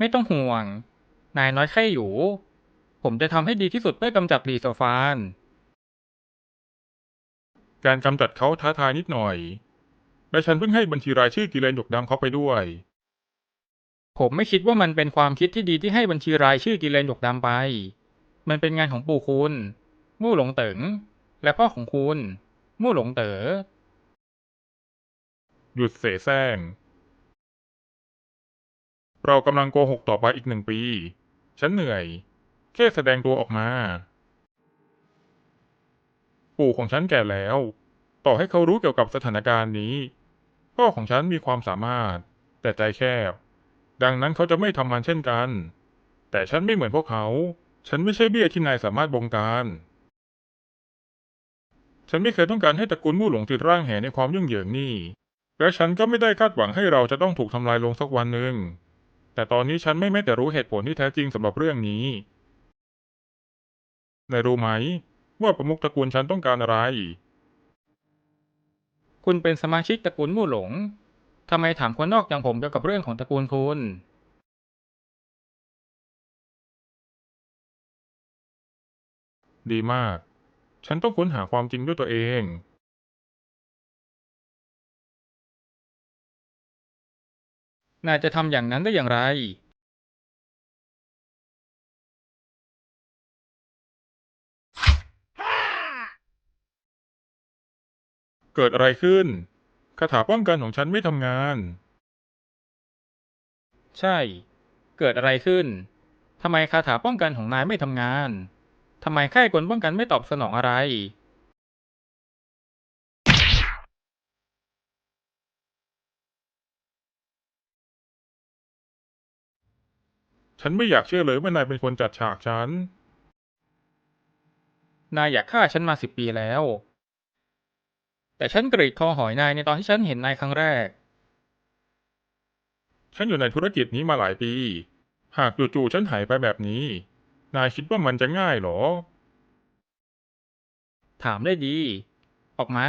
ไม่ต้องห่วง นายน้อยแค่อยู่ ผมจะทำให้ดีที่สุดเพื่อกำจัดหลีโซฟาน การกำจัดเขาท้าทายนิดหน่อย และฉันเพิ่งให้บัญชีรายชื่อกิเลนหยกดำเขาไปด้วย ผมไม่คิดว่ามันเป็นความคิดที่ดีที่ให้บัญชีรายชื่อกิเลนหยกดำไป มันเป็นงานของปู่คุณ มู่หลงเต๋งและพ่อของคุณ มู่หลงเต๋อหยุดเสแสร้ง เรากำลังโกหกต่อไปอีกหนึ่งปี ฉันเหนื่อย แค่แสดงตัวออกมา ปู่ของฉันแก่แล้ว ต่อให้เขารู้เกี่ยวกับสถานการณ์นี้ พ่อของฉันมีความสามารถ แต่ใจแคบ ดังนั้นเขาจะไม่ทำมันเช่นกัน แต่ฉันไม่เหมือนพวกเขา ฉันไม่ใช่เบี้ยที่นายสามารถบงการ ฉันไม่เคยต้องการให้ตระกูลมู่หลงติดร่างแหในความยุ่งเหยิงนี่ และฉันก็ไม่ได้คาดหวังให้เราจะต้องถูกทำลายลงสักวันหนึ่ง แต่ตอนนี้ฉันไม่แม้แต่รู้เหตุผลที่แท้จริงสำหรับเรื่องนี้นายรู้ไหม ว่าประมุขตระกูลฉันต้องการอะไร คุณเป็นสมาชิกตระกูลมู่หลง ทำไมถามคนนอกอย่างผมเกี่ยวกับเรื่องของตระกูลคุณ ดีมาก ฉันต้องค้นหาความจริงด้วยตัวเอง นายจะทำอย่างนั้นได้อย่างไรเกิดอะไรขึ้น คาถาป้องกันของฉันไม่ทำงาน ใช่ เกิดอะไรขึ้น ทำไมคาถาป้องกันของนายไม่ทำงาน ทำไมค่ายกลป้องกันไม่ตอบสนองอะไร ฉันไม่อยากเชื่อเลยว่านายเป็นคนจัดฉากฉัน นายอยากฆ่าฉันมาสิบปีแล้ว แต่ฉันกรีดคอหอยนายในตอนที่ฉันเห็นนายครั้งแรก ฉันอยู่ในธุรกิจนี้มาหลายปี หากจู่ๆฉันหายไปแบบนี้ นายคิดว่ามันจะง่ายเหรอ ถามได้ดี ออกมา